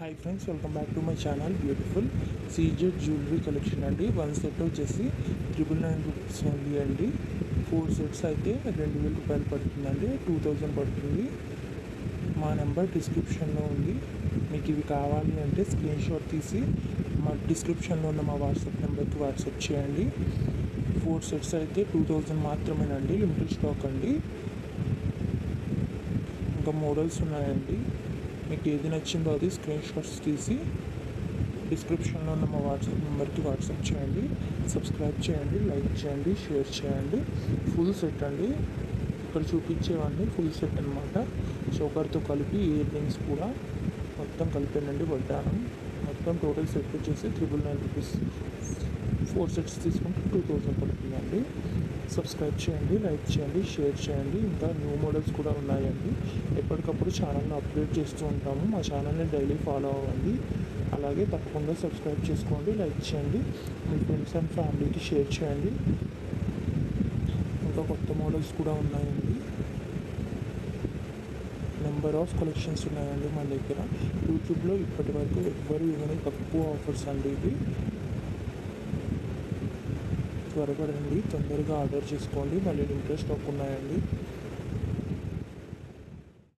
Hi friends welcome back to my channel beautiful CZ jewellery collection అండి. One set వచ్చేసి triple nine rupees ఉంది అండి. Four sets అయితే రెండు వేల రూపాయలు పడుతుందండి. టూ థౌజండ్ పడుతుంది. మా నెంబర్ డిస్క్రిప్షన్లో ఉంది. మీకు ఇవి కావాలి అంటే స్క్రీన్ షాట్ తీసి మా డిస్క్రిప్షన్లో ఉన్న మా వాట్సాప్ నెంబర్కి వాట్సాప్ చేయండి. ఫోర్ సెట్స్ అయితే టూ థౌజండ్ మాత్రమేనండి. లిమిటెడ్ స్టాక్ అండి. ఇంకా మోడల్స్ ఉన్నాయండి. మీకు ఏది నచ్చిందో అది స్క్రీన్ షాట్స్ తీసి డిస్క్రిప్షన్లో ఉన్న మా వాట్సాప్ నెంబర్కి వాట్సాప్ చేయండి సబ్స్క్రైబ్ చేయండి లైక్ చేయండి షేర్ చేయండి. ఫుల్ సెట్ అండి. ఇక్కడ చూపించేవన్నీ ఫుల్ సెట్ అనమాట చోకర్తో కలిపి ఇయర్ రింగ్స్ కూడా మొత్తం కలిపానండి వడ్డానం. మొత్తం టోటల్ సెట్ వచ్చేసి triple nine rupees four sets తీసుకుంటే టూ థౌజండ్ పడుతుందండి. సబ్స్క్రైబ్ చేయండి లైక్ చేయండి షేర్ చేయండి. ఇంకా న్యూ మోడల్స్ కూడా ఉన్నాయండి. ఎప్పటికప్పుడు ఛానల్ని అప్డేట్ చేస్తూ ఉంటాము. మా ఛానల్ని డైలీ ఫాలో అవ్వండి. అలాగే తప్పకుండా సబ్స్క్రైబ్ చేసుకోండి లైక్ చేయండి. మీ ఫ్రెండ్స్ అండ్ ఫ్యామిలీకి షేర్ చేయండి. ఇంకా కొత్త మోడల్స్ కూడా ఉన్నాయండి. నెంబర్ ఆఫ్ కలెక్షన్స్ ఉన్నాయండి మన దగ్గర. యూట్యూబ్లో ఇప్పటి వరకు ఎవ్వరు ఇవ్వని తక్కువ ఆఫర్స్ అండి ఇవి. త్వరగా రండి తొందరగా ఆర్డర్ చేసుకోండి మళ్ళీ ఇంట్రెస్ట్ స్టాక్ ఉన్నాయండి.